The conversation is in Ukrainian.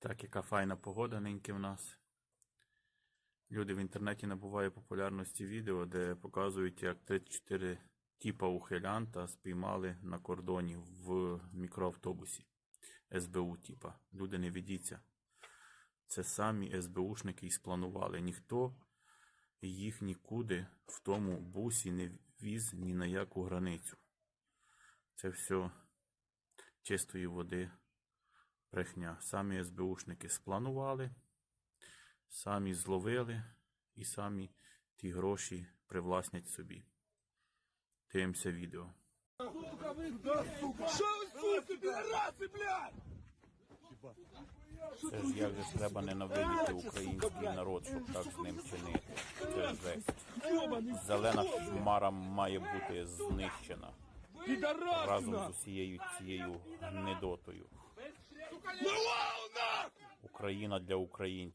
Так, яка файна погода ниньки в нас. Люди в інтернеті набувають популярності відео, де показують, як 34 тіпа ухилянта спіймали на кордоні в мікроавтобусі. СБУ типа. Люди не ведіться. Це самі СБУшники і спланували. Ніхто їх нікуди в тому бусі не віз ні на яку границю. Це все чистої води брехня. Самі СБУшники спланували, самі зловили і самі ті гроші привласнять собі. Дивимося відео. Сука, вы, да, сука! Что вы, сука, пидорасы, блядь! Це ж як же ж треба ненавидіти український народ, щоб так з ним чинити. Це ж жесть. Ёбаный, Зелена хмара має бути знищена пидорасы, разом з нахуй! усією цією гнидотою. Україна для українців.